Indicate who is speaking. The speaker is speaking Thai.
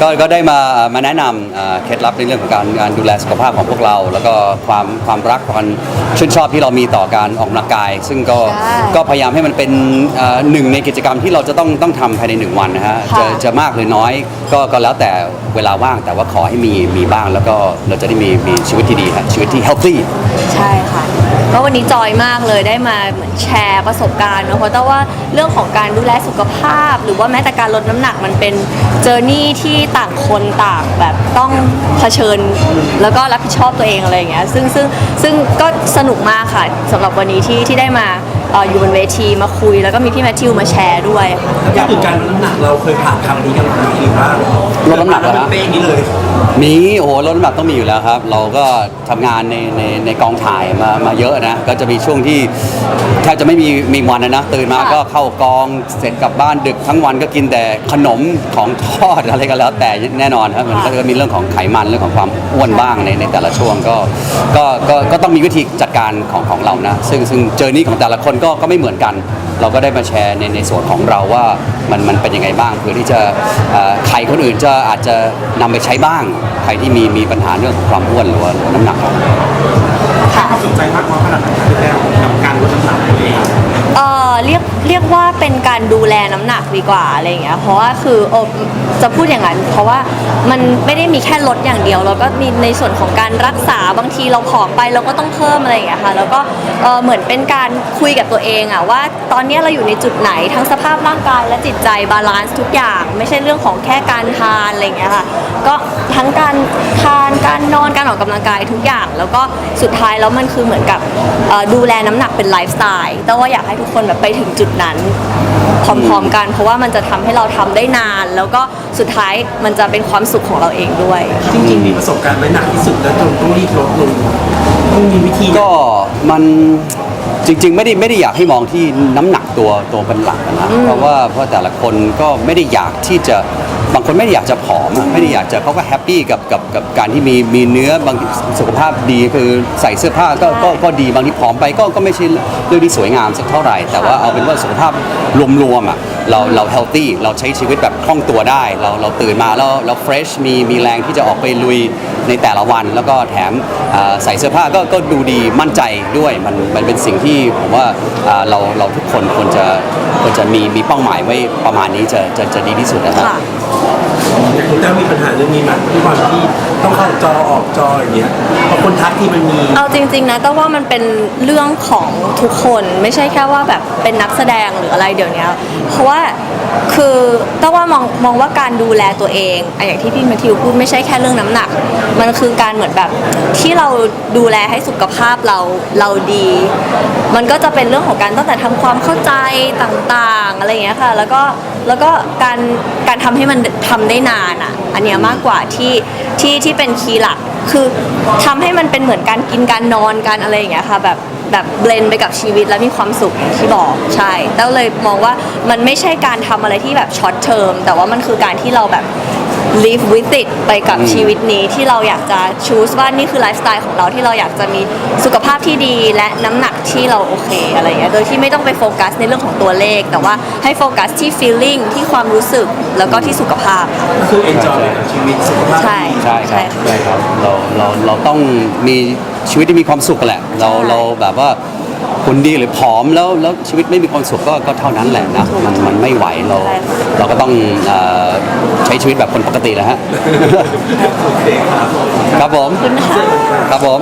Speaker 1: ก็ก็ได้มามาแนะนำเอ่อเคล็ดลับในเรื่องของการการดูแลสุขภาพของพวกเรา แล้วก็ความความรักความชื่นชอบที่เรามีต่อการออกกำลังกาย ซึ่งก็
Speaker 2: ใช่
Speaker 1: ก็พยายามให้มันเป็นเอ่อหนึ่งในกิจกรรมที่เราจะต้องต้องทำภายในหนึ่งวันนะฮะ
Speaker 2: ค่ะ
Speaker 1: จะจะมากหรือน้อยก็ก็แล้วแต่เวลาว่างแต่ว่าขอให้มีมีบ้างแล้วก็เราจะได้มีมีชีวิตที่ดีฮะชีวิตที่ healthy
Speaker 2: ใช่ค่ะ ก็วันนี้จอยมากเลยได้มาเหมือนแชร์ประสบการณ์เนาะเพราะแต่ว่าเรื่องของการดูแลสุขภาพ หรือว่าแม้แต่การลดน้ำหนักมันเป็นเจอร์นี่ที่ต่างคนต่างแบบต้องเผชิญ แล้วก็รับผิดชอบตัวเองอะไรอย่างเงี้ยซึ่งซึ่งซึ่งก็สนุกมากค่ะสำหรับวันนี้ที่ที่ได้มา เอ่ออยู่บนเวทีมาคุย แล้วก็มีพี่แมทธิวมาแชร์ด้วยค่ะ
Speaker 3: อยากถึงการลดน้ำหนักเราเคยผ่านคำนี้กันมาหรือว่า
Speaker 1: ลดน้ำหนักเหรอฮะ
Speaker 3: เป๊ะอย่างนี้เลย
Speaker 1: มีโอ้โหลดน้ำหนักต้องมีอยู่แล้วครับ เราก็ทำงานในในในกองถ่ายมามาเยอะนะ ก็จะมีช่วงที่แทบจะไม่มีมีวันนะนะตื่นมา
Speaker 2: ค่ะ
Speaker 1: ก็เข้ากองเสร็จกลับบ้านดึกทั้งวันก็กินแต่ขนมของทอด อะไรก็แล้วแต่แน่นอนครับมันก็จะมีเรื่องของไขมันเรื่องของความอ้วนบ้างในในแต่ละช่วงก็ก็ก็ก็ต้องมีวิธีจัดการของของเรานะ ซึ่งซึ่งเจอร์นี่ของแต่ละคนก็ก็ไม่เหมือนกัน เราก็ได้มาแชร์ในในส่วนของเราว่ามันมันเป็นยังไงบ้างเพื่อที่จะเอ่อใครคนอื่นจะอาจจะนำไปใช้บ้าง ใครที่มีมีปัญหาเรื่องของความอ้วนหรือว่าหรือว่าน้ำหนัก
Speaker 2: ค่ะ
Speaker 3: สนใจมากน้อยขนาดไหนครับพี่แต้วกับการลดน้ำหนักตัวเอง
Speaker 2: เออ เรียกว่าเป็นการดูแลน้ำหนักดีกว่าอะไรอย่างเงี้ยเพราะว่าคือโอจะพูดอย่างนั้น เพราะว่ามันไม่ได้มีแค่ลดอย่างเดียวแล้วก็มีในส่วนของการรักษาบางทีเราผอมไปเราก็ต้องเพิ่มอะไรอย่างเงี้ยค่ะแล้วก็เออเหมือนเป็นการคุยกับตัวเองอะว่าตอนเนี้ยเราอยู่ในจุดไหนทั้งสภาพร่างกายและจิตใจบาลานซ์ทุกอย่าง ไม่ใช่เรื่องของแค่การทานอะไรอย่างเงี้ยค่ะก็ทั้งการทาน อนการออกกำลังกายทุกอย่าง แล้วก็สุดท้ายแล้วมันคือเหมือนกับเอ่อดูแลน้ำหนักเป็นไลฟ์สไตล์แต่ว่าอยากให้ทุกคนแบบไปถึงจุดนั้นพร้อมๆกัน เพราะว่ามันจะทำให้เราทำได้นาน แล้วก็สุดท้ายมันจะเป็นความสุขของเราเองด้วย
Speaker 3: จริงๆมีประสบการณ์ไหมหนักที่สุดแล้วจนต้องรีบลดลงต้องมีวิธี
Speaker 1: ก็มันจริง ๆ ไม่ได้ไม่ได้อยากให้มองที่น้ำหนักตัวตัวเป็นหลักอะนะเพราะว่าเพราะแต่ละคนก็ไม่ได้อยากที่จะ บางคนไม่ได้อยากจะผอมอะไม่ได้อยากจะเขาก็แฮปปี้กับกับกับการที่มีมีเนื้อบางสุขภาพดีคือใส่เสื้อผ้าก็ก็ก็ดีบางทีผอมไปก็ก็ไม่ใช่เรื่องที่สวยงามสักเท่าไหร่ แต่ว่าเอาเป็นว่าสุขภาพรวมๆอะเราเราเฮลตี้เราใช้ชีวิตแบบคล่องตัวได้ เราเราตื่นมาแล้วเราเฟรชมีมีแรงที่จะออกไปลุยในแต่ละวัน แล้วก็แถมอ่าใส่เสื้อผ้าก็ก็ดูดีมั่นใจด้วยมันมันเป็นสิ่งที่ผมว่าอ่าเราเราทุกคนควรจะควรจะมีมีเป้าหมายไว้ประมาณนี้จะจะจะดีที่สุดนะครับ
Speaker 2: ค่ะ
Speaker 3: คุณแต้วมีปัญหาเรื่องนี้ไหมด้วยความที่ต้องเข้าจอออกจออย่างเงี้ยเพราคนทักที่มันมี
Speaker 2: เอาจริง ๆ นะแต่ว่ามันเป็นเรื่องของทุกคนไม่ใช่แค่ว่าแบบเป็นนักแสดงหรืออะไรเดี๋ยวนี้เพราะว่าคือแต่ว่ามองมองว่าการดูแลตัวเองอะอย่างที่พี่แมทธิวพูดไม่ใช่แค่เรื่องน้ำหนัก มันคือการเหมือนแบบที่เราดูแลให้สุขภาพเราเราดี มันก็จะเป็นเรื่องของการตั้งแต่ทำความเข้าใจต่างๆ อะไรอย่างเงี้ยค่ะ แล้วก็ แล้วก็การการทำให้มันทำได้นานอะ อันเนี้ยมากกว่าที่ที่ที่เป็นคีย์หลัก คือทำให้มันเป็นเหมือนการกินการนอนการอะไรอย่างเงี้ยค่ะแบบแบบเบลนไปกับชีวิตแล้วมีความสุขอย่างที่บอกใช่แล้วเลยมองว่ามันไม่ใช่การทำอะไรที่แบบช็อตเทอมแต่ว่ามันคือการที่เราแบบ live with it ไปกับชีวิตนี้ที่เราอยากจะ choose ว่านี่คือไลฟ์สไตล์ของเราที่เราอยากจะมีสุขภาพที่ดีและน้ำหนักที่เราโอเคอะไรอย่างเงี้ยโดยที่ไม่ต้องไปโฟกัสในเรื่องของตัวเลข แต่ว่าให้โฟกัสที่ feeling ที่ความรู้สึกแล้วก็ที่สุขภาพค่ะ
Speaker 3: ก็คือ enjoy กับชีวิตสุขภาพ
Speaker 2: ใช่
Speaker 1: ใช่ครับ
Speaker 2: ใช่ค่ะ
Speaker 1: ใช่ครับเราเราเราต้องมีชีวิตที่มีความสุขแหละ เรา
Speaker 2: ใช่
Speaker 1: เราแบบว่า คนดีหรือผอมแล้วแล้วชีวิตไม่มีความสุขก็ก็เท่านั้นแหละนะมันมันไม่ไหวเรา
Speaker 2: ใช่ค่ะ
Speaker 1: เราก็ต้องเอ่อใช้ชีวิตแบบคนปกติแหละฮะ
Speaker 3: โอเคครับ
Speaker 1: ครับผม
Speaker 2: ขอบคุณค่ะ
Speaker 1: ครับผม